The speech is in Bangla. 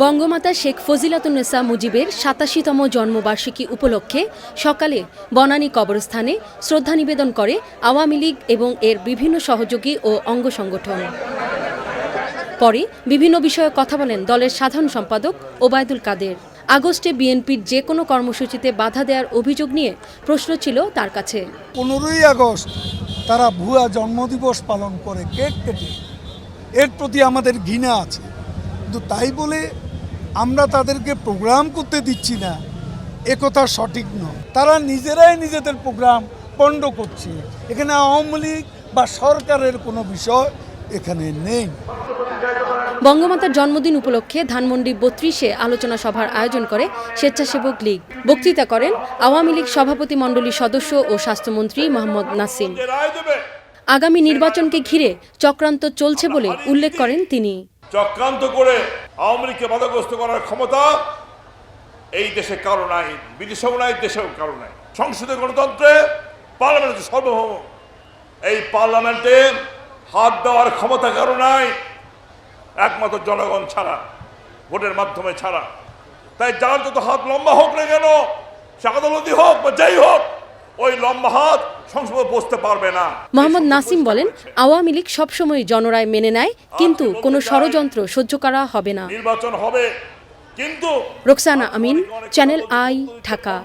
বঙ্গমাতা শেখ ফজিলাতুন্নেসা মুজিবের সাতাশিতম জন্মবার্ষিকী উপলক্ষে সকালে বনানী কবরস্থানে শ্রদ্ধা নিবেদন করে আওয়ামী লীগ এবং এর বিভিন্ন সহযোগী ও অঙ্গ সংগঠন। পরে বিভিন্ন বিষয়ে কথা বলেন দলের সাধারণ সম্পাদক ওবায়দুল কাদের। আগস্টে বিএনপির যে কোনো কর্মসূচিতে বাধা দেওয়ার অভিযোগ নিয়ে প্রশ্ন ছিল তার কাছে। পনেরোই আগস্ট তারা ভুয়া জন্মদিবস পালন করে কেক কেটে। এর প্রতি আমাদের ঘৃণা আছে। কিন্তু তাই বলে আমরা তাদেরকে প্রোগ্রাম করতে দিচ্ছি না। একথা সঠিক নয়। তারা নিজেরাই নিজেদের প্রোগ্রাম পণ্ড করছে। এখানে আওয়ামী লীগ বা সরকারের কোনো বিষয় এখানে নেই। বঙ্গমাতার জন্মদিন উপলক্ষে ধানমন্ডি বত্রিশে আলোচনা সভার আয়োজন করে স্বেচ্ছাসেবক লীগ। বক্তৃতা করেন আওয়ামী লীগ সভাপতি মণ্ডলীর সদস্য ও স্বাস্থ্যমন্ত্রী মোহাম্মদ নাসিম আগামী নির্বাচনকে ঘিরে চক্রান্ত চলছে বলে উল্লেখ করেন তিনি। চক্রান্ত করে আওয়ামী লীগকে বাধাগ্রস্ত করার ক্ষমতা এই দেশে কারও নাই, বিদেশেও নাই, দেশেও কারও নাই। সংসদে গণতন্ত্রে পার্লামেন্টে সর্বভৌম। এই পার্লামেন্টে হাত দেওয়ার ক্ষমতা কারও নাই, একমাত্র জনগণ ছাড়া, ভোটের মাধ্যমে ছাড়া। তাই যার যত হাত লম্বা হোক না কেন, সে আদালতি হোক বা যাই হোক ওই লম্বা হাত সংসদে বসতে পারবে না। মোহাম্মদ নাসিম বলেন আওয়ামী লীগ সবসময় জনরায় মেনে নেয় কিন্তু কোন ষড়যন্ত্র সহ্য করা হবে না। নির্বাচন হবে কিন্তু রোকসানা আমিন চ্যানেল আই ঢাকা।